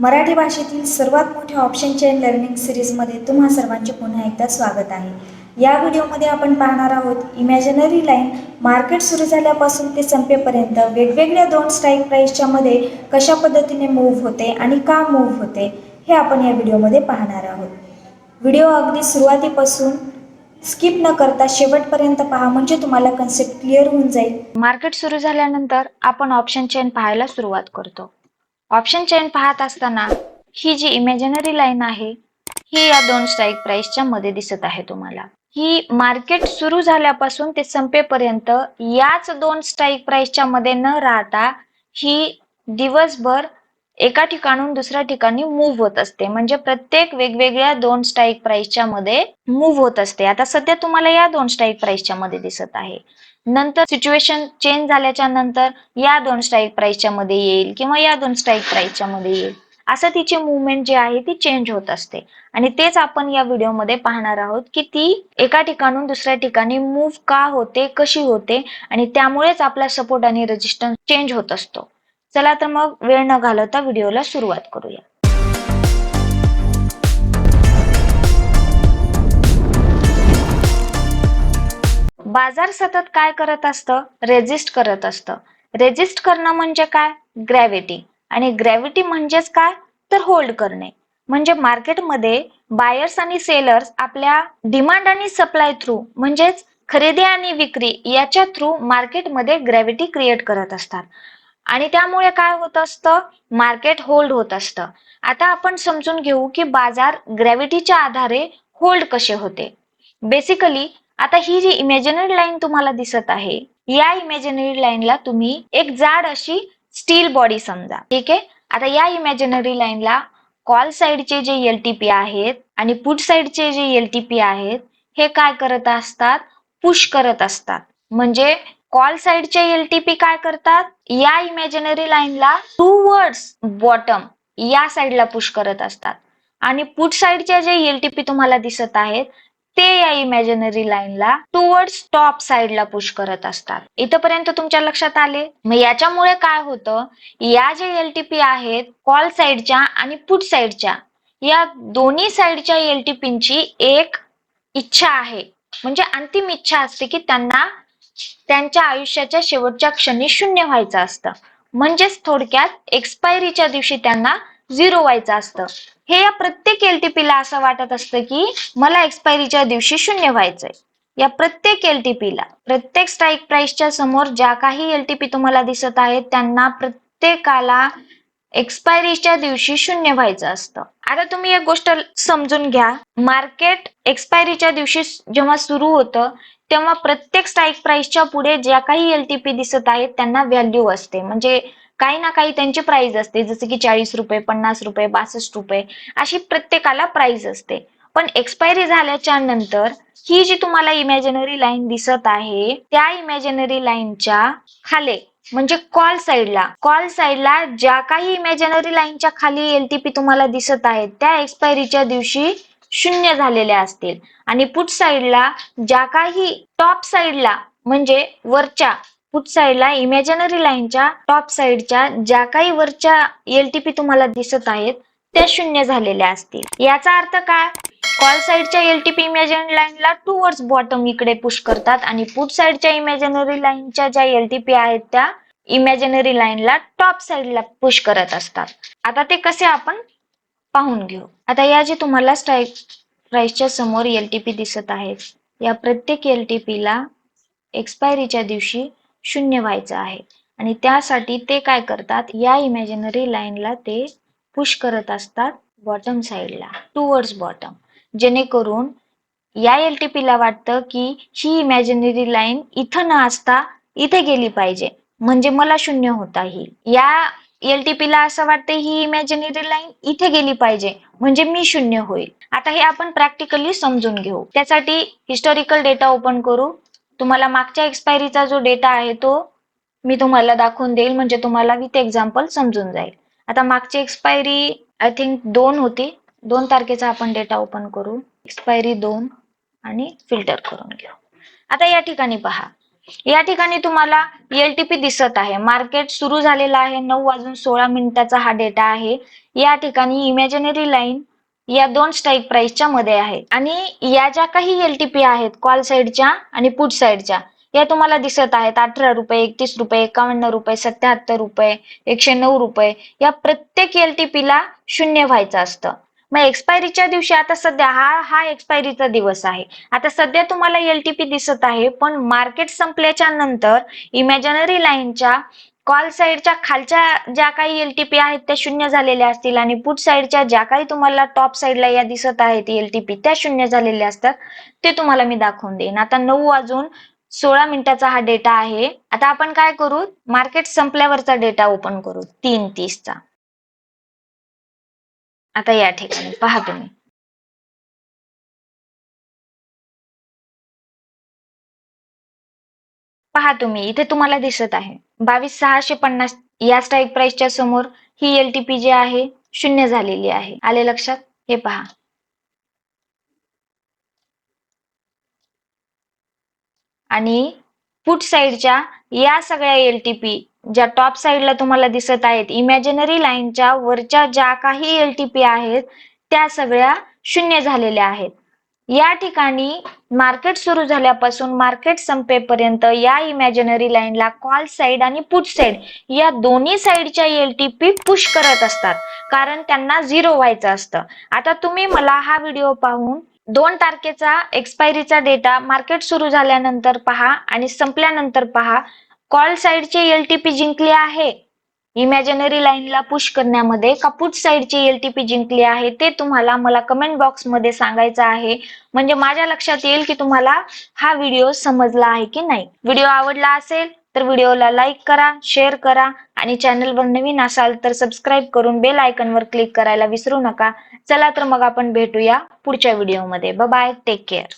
मराठी भाषेतील सर्वात मोठ्या ऑप्शन चेन लर्निंग सिरीजमध्ये तुम्हा सर्वांचे पुन्हा एकदा स्वागत आहे. या व्हिडिओमध्ये आपण पाहणार आहोत इमॅजिनरी लाईन मार्केट सुरू झाल्यापासून ते संपेपर्यंत वेगवेगळ्या दोन स्ट्राईक प्राईसच्या मध्ये कशा पद्धतीने मूव्ह होते आणि का मूव्ह होते हे आपण या व्हिडिओमध्ये पाहणार आहोत. व्हिडिओ अगदी सुरुवातीपासून स्किप न करता शेवटपर्यंत पहा म्हणजे तुम्हाला कन्सेप्ट क्लिअर होऊन जाईल. मार्केट सुरू झाल्यानंतर आपण ऑप्शन चेन पाहायला सुरुवात करतो. ऑप्शन चेन पाहत असताना ही जी इमॅजिनरी लाईन आहे ही या दोन स्ट्राईक प्राइसच्या मध्ये दिसत आहे तुम्हाला. ही मार्केट सुरू झाल्यापासून ते संपेपर्यंत याच दोन स्ट्राईक प्राइसच्या मध्ये न राहता ही दिवसभर एका ठिकाणून दुसऱ्या ठिकाणी मूव्ह होत असते. म्हणजे प्रत्येक वेगवेगळ्या दोन स्ट्राईक प्राईसच्या मध्ये मूव्ह होत असते. आता सध्या तुम्हाला या दोन स्ट्राईक प्राइसच्या मध्ये दिसत आहे. नंतर सिच्युएशन चेंज झाल्याच्यानंतर या दोन स्ट्राईक प्राइसच्या मध्ये येईल किंवा या दोन स्ट्राईक प्राईसच्या मध्ये येईल. असं तिची मुवमेंट जी आहे ती चेंज होत असते. आणि तेच आपण या व्हिडिओमध्ये पाहणार आहोत की ती एका ठिकाणून दुसऱ्या ठिकाणी मूव्ह का होते कशी होते आणि त्यामुळेच आपला सपोर्ट आणि रेजिस्टन्स चेंज होत असतो. चला तर मग वेळ न घालवता व्हिडिओला सुरुवात करूया. बाजार सतत काय करत असतं? रेजिस्ट करत असतं. रेजिस्ट करणं म्हणजे काय? ग्रॅव्हिटी आणि ग्रॅव्हिटी म्हणजेच काय? तर होल्ड करणे. म्हणजे मार्केटमध्ये बायर्स आणि सेलर्स आपल्या डिमांड आणि सप्लाय थ्रू म्हणजेच खरेदी आणि विक्री याच्या थ्रू मार्केटमध्ये ग्रॅव्हिटी क्रिएट करत असतात. आणि त्यामुळे काय होत असतं? मार्केट होल्ड होत असतं. आता आपण समजून घेऊ की बाजार ग्रॅव्हिटीच्या आधारे होल्ड कसे होते. बेसिकली आता ही जी इमॅजिनरी लाईन तुम्हाला दिसत आहे या इमॅजिनरी लाईनला तुम्ही एक जाड अशी स्टील बॉडी समजा. ठीक आहे? आता या इमॅजिनरी लाईनला कॉल साइडचे जे एल टी पी आहेत आणि पुट साइडचे जे एल टी पी आहेत हे काय करत असतात? पुश करत असतात. म्हणजे कॉल साइडचे एल टी पी काय करतात? या इमॅजिनरी लाईनला टू वर्ड्स बॉटम या साइडला पुश करत असतात. आणि पुट साईडच्या जे एल टी पी तुम्हाला दिसत आहेत ते या इमॅजिनरी लाईनला टुवर्ड्स टॉप साईडला पुश करत असतात. इथपर्यंत तुमच्या लक्षात आले? मग याच्यामुळे काय होतं? या जे एल टी पी आहेत कॉल साइडच्या आणि पुट साइडच्या या दोन्ही साइडच्या एल टी एक इच्छा आहे. म्हणजे अंतिम इच्छा असते की त्यांना त्यांच्या आयुष्याच्या शेवटच्या क्षणी शून्य व्हायचं असतं. म्हणजेच थोडक्यात एक्सपायरीच्या दिवशी त्यांना झिरो व्हायचं असतं. हे या प्रत्येक एलटीपी ला असं वाटत असतं की मला एक्सपायरीच्या दिवशी शून्य व्हायचंय. या प्रत्येक एलटीपी ला प्रत्येक स्ट्राईक प्राइसच्या समोर ज्या काही एलटीपी तुम्हाला दिसत आहेत त्यांना प्रत्येकाला एक्सपायरीच्या दिवशी शून्य व्हायचं असतं. आता तुम्ही एक गोष्ट समजून घ्या. मार्केट एक्सपायरीच्या दिवशी जेव्हा सुरू होतं तेव्हा प्रत्येक स्ट्राईक प्राइसच्या पुढे ज्या काही एलटीपी दिसत आहेत त्यांना व्हॅल्यू असते. म्हणजे काही ना काही त्यांची प्राइस असते. जसे की चाळीस रुपये पन्नास रुपये बासष्ट रुपये अशी प्रत्येकाला प्राइस असते. पण एक्सपायरी झाल्याच्यानंतर ही जी तुम्हाला इमॅजिनरी लाईन दिसत आहे त्या इमॅजिनरी लाईनच्या खाली म्हणजे कॉल साईडला कॉल साईडला ज्या काही इमॅजिनरी लाईनच्या खाली एलटीपी तुम्हाला दिसत आहेत त्या एक्सपायरीच्या दिवशी शून्य झालेल्या असतील. आणि पुट साईडला ज्या काही टॉप साइडला म्हणजे वरच्या पुट साईडला इमॅजिनरी लाईनच्या टॉप साइडच्या ज्या काही वरच्या एलटीपी तुम्हाला दिसत आहेत त्या शून्य झालेल्या असतील. याचा अर्थ काय? कॉल साइडच्या एलटीपी इमॅजिनरी लाईनला टू वर्ड्स बॉटम इकडे पुश करतात आणि पुट साइडच्या इमॅजिनरी लाईनच्या ज्या एलटीपी आहेत त्या इमॅजिनरी लाईनला टॉप साइडला पुश करत असतात. आता ते कसे आपण पाहून घेऊ. आता या जे तुम्हाला स्ट्राईक प्राइसच्या समोर एलटीपी दिसत आहेत या प्रत्येक एलटीपी ला एक्सपायरीच्या दिवशी शून्य व्हायचं आहे. आणि त्यासाठी ते काय करतात या इमॅजिनरी लाईनला ते पुश करत असतात बॉटम साईडला टुवर्ड्स बॉटम जेणेकरून या एलटीपी ला वाटतं की ही इमॅजिनरी लाईन इथं न असता इथे गेली पाहिजे. म्हणजे मला शून्य होता येईल. या एलटीपी ला असं वाटतं ही इमॅजिनरी लाईन इथे गेली पाहिजे. म्हणजे मी शून्य होईल. आता हे आपण प्रॅक्टिकली समजून घेऊ. त्यासाठी हिस्टॉरिकल डेटा ओपन करू. तुम्हाला मागच्या एक्सपायरीचा जो डेटा आहे तो मी तुम्हाला दाखवून देईल. म्हणजे तुम्हाला विथ एक्झाम्पल समजून जाईल. आता मागची एक्सपायरी आय थिंक दोन होती. दोन तारखेचा आपण डेटा ओपन करू एक्सपायरी दोन आणि फिल्टर करून घेऊ. आता या ठिकाणी पहा. या ठिकाणी तुम्हाला एलटीपी दिसत आहे. मार्केट सुरू झालेला आहे. नऊ वाजून सोळा मिनिटाचा हा डेटा आहे. या ठिकाणी इमॅजिनरी लाईन या दोन स्ट्राईक प्राइसच्या मध्ये आहे. आणि या ज्या काही एलटीपी आहेत कॉल साईडच्या आणि पुट साईडच्या या तुम्हाला दिसत आहेत. अठरा रुपये एकतीस रुपये एकावन्न रुपये सत्याहत्तर रुपये एकशे नऊ रुपये या प्रत्येक एलटीपी ला शून्य व्हायचं असतं. मग एक्सपायरीच्या दिवशी आता सध्या हा हा एक्सपायरीचा दिवस आहे. आता सध्या तुम्हाला एलटीपी दिसत आहे पण मार्केट संपल्याच्या नंतर इमॅजिनरी लाईनच्या कॉल साईडच्या खालच्या ज्या काही एलटीपी आहेत त्या शून्य झालेल्या असतील आणि पुट साईडच्या ज्या काही तुम्हाला टॉप साईडला या दिसत आहेत एलटीपी त्या शून्य झालेल्या असतात ते तुम्हाला मी दाखवून देईन. आता नऊ वाजून सोळा मिनिटाचा हा डेटा आहे. आता आपण काय करू? मार्केट संपल्यावरचा डेटा ओपन करू. तीन तीसचा. आता या ठिकाणी पहा तुम्ही. पहा तुम्ही इथे तुम्हाला दिसत आहे. बावीस सहाशे पन्नास या स्ट्राईक प्राइसच्या समोर ही एल टी पी जी आहे शून्य झालेली आहे. आले लक्षात? हे पहा. आणि पुट साईडच्या या सगळ्या एल टी पी ज्या टॉप साईडला तुम्हाला दिसत आहेत इमॅजिनरी लाईनच्या वरच्या ज्या काही एल टी पी आहेत त्या सगळ्या शून्य झालेल्या आहेत. या ठिकाणी मार्केट सुरू झाल्यापासून मार्केट संपेपर्यंत या इमॅजिनरी लाईनला कॉल साईड आणि पुट साईड या दोन्ही साईडच्या एल टी पी पुश करत असतात. कारण त्यांना झिरो व्हायचं असतं. आता तुम्ही मला हा व्हिडिओ पाहून दोन तारखेचा एक्सपायरीचा डेटा मार्केट सुरू झाल्यानंतर पहा आणि संपल्यानंतर पहा. कॉल साईडचे एलटीपी जिंकले आहे. इमॅजिनरी लाईनला पुश करण्यामध्ये का पुट एलटीपी जिंकले आहे. ते तुम्हाला मला कमेंट बॉक्समध्ये सांगायचं आहे. म्हणजे माझ्या लक्षात येईल की तुम्हाला हा व्हिडिओ समजला आहे की नाही. व्हिडिओ आवडला असेल तर व्हिडिओला लाईक करा शेअर करा आणि चॅनलवर नवीन असाल तर सबस्क्राईब करून बेल आयकनवर क्लिक करायला विसरू नका. चला तर मग आपण भेटूया पुढच्या व्हिडिओमध्ये बाय टेक केअर